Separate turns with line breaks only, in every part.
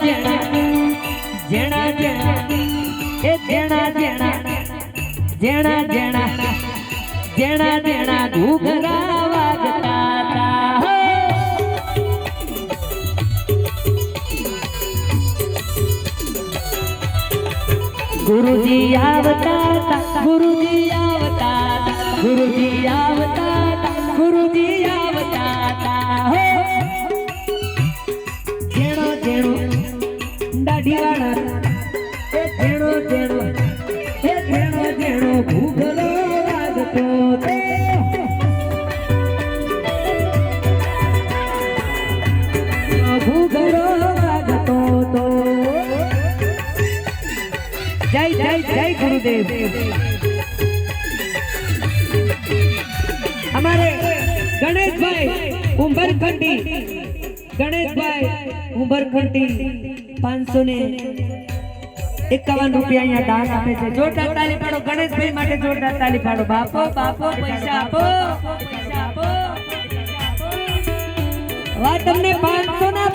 જેણા જેણા જેણા જેણા એ જેણા જેણા જેણા જેણા જેણા જેણા ઘૂઘરા વાગતા હતા ગુરુજી આવતા ગુરુજી આવતા ગુરુજી આવતા. ગુરુદેવ. અમારે ગણેશભાઈ ઉંબરખંડી. ગણેશભાઈ ઉંબરખંડી પાંચસો ને એકાવન રૂપિયા અહીંયા દાન આપે છે. જોરદાર તાલી પાડો. ગણેશભાઈ માટે જોરદાર તાલી પાડો. બાપો બાપો પૈસા આપો. પૈસા આપો. વા તમને પાંચસો ના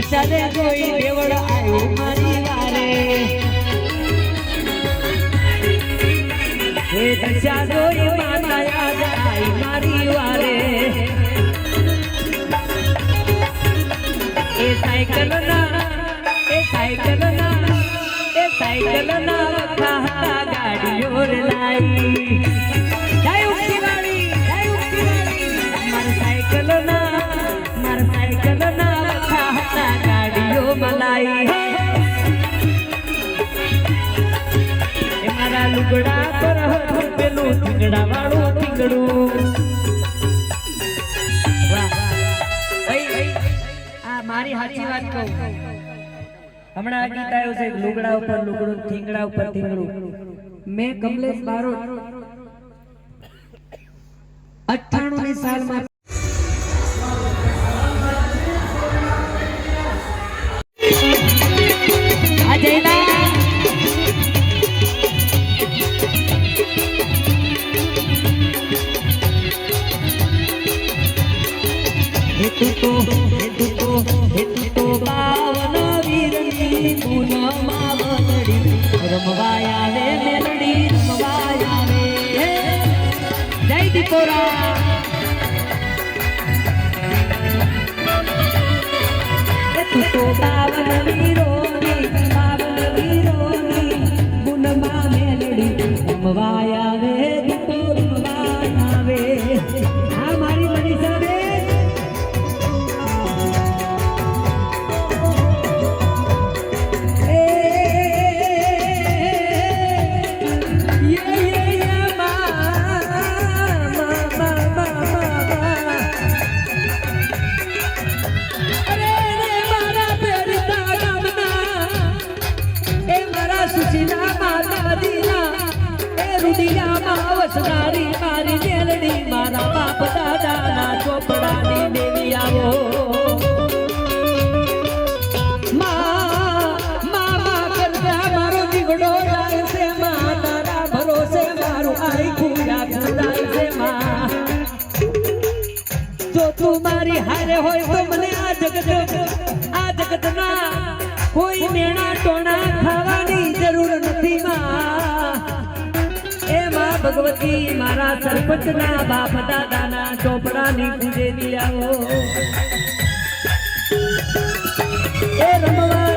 મારી કોઈ દેવળ આવ્યો મારી વારે. હે દશા જોઈ માતા યાદ આવી મારી વારે. એ સાયકલ ના, એ સાયકલ ના, એ સાયકલ ના ગાડીઓ લાઈ મારા પર હતું પેલું થીંગડા વાળું આ મારી સાચી વાત કહું. હમણાં છે, લુગડા ઉપર લુગડું થીંગડા ઉપર મેં કમલેશ બારોટ અઠાણું ની સાલમાં હેતુ તો હેતુ તો હેતુ તો બાવન વીરની પૂનમા વનડી બાવન વીરોની બાવન વીરોની પૂનમા હારે હોય તો મને આ જગત, આ જગતમાં કોઈ મેણા ટોણા ખાવાની જરૂર નથી માં. એ ભગવતી મારા સરપંચના બાપ દાદાના ચોપડાની પૂજે દિયાઓ. રમવા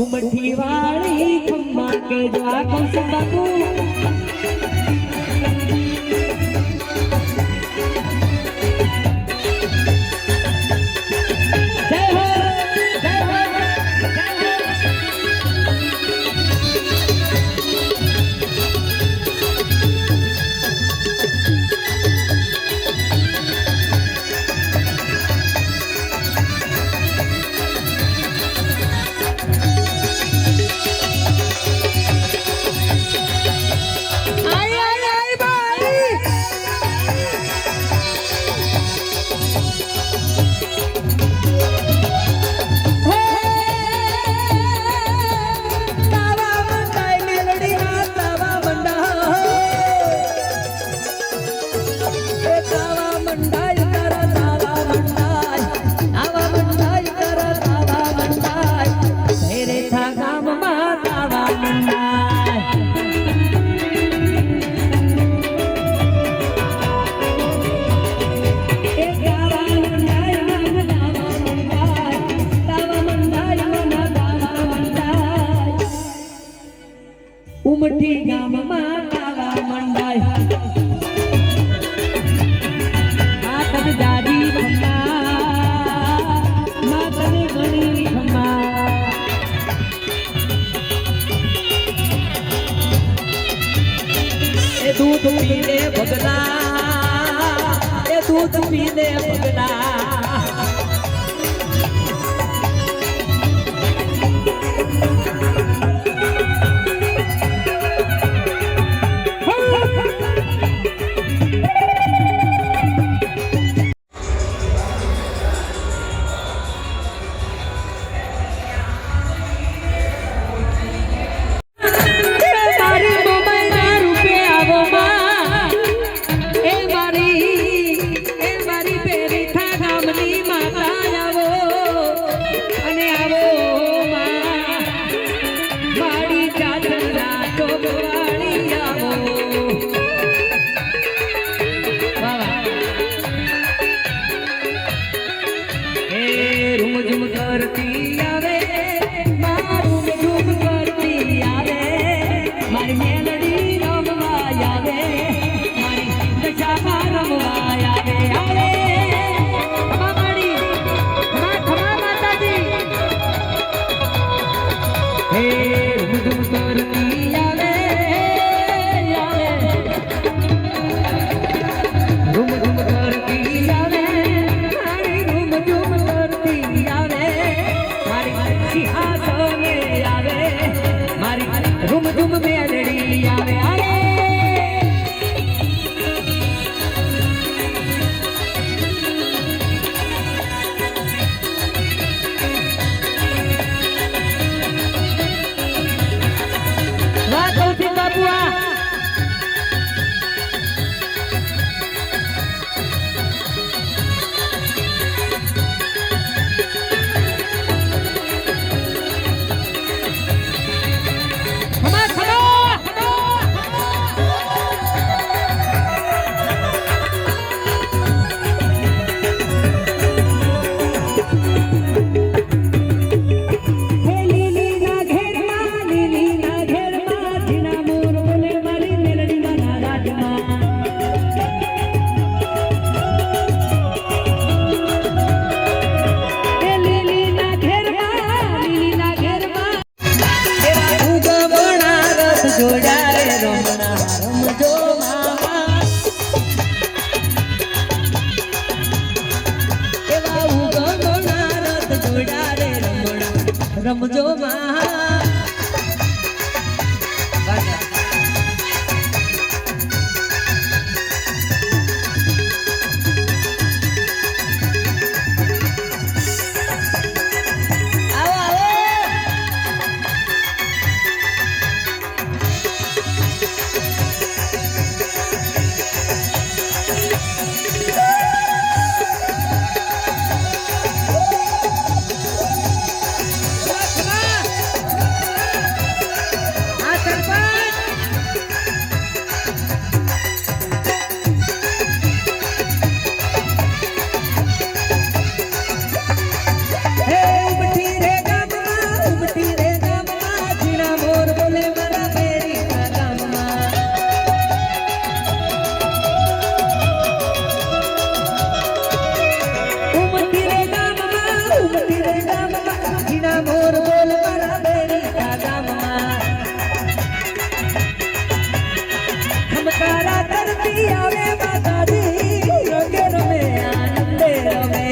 ઉમઠી વાળી ખમ્મા કે જો આ કોસ બાબુ દૂધ પીને ભગલા એ દૂધ પીને ભગલા. રમજો મામા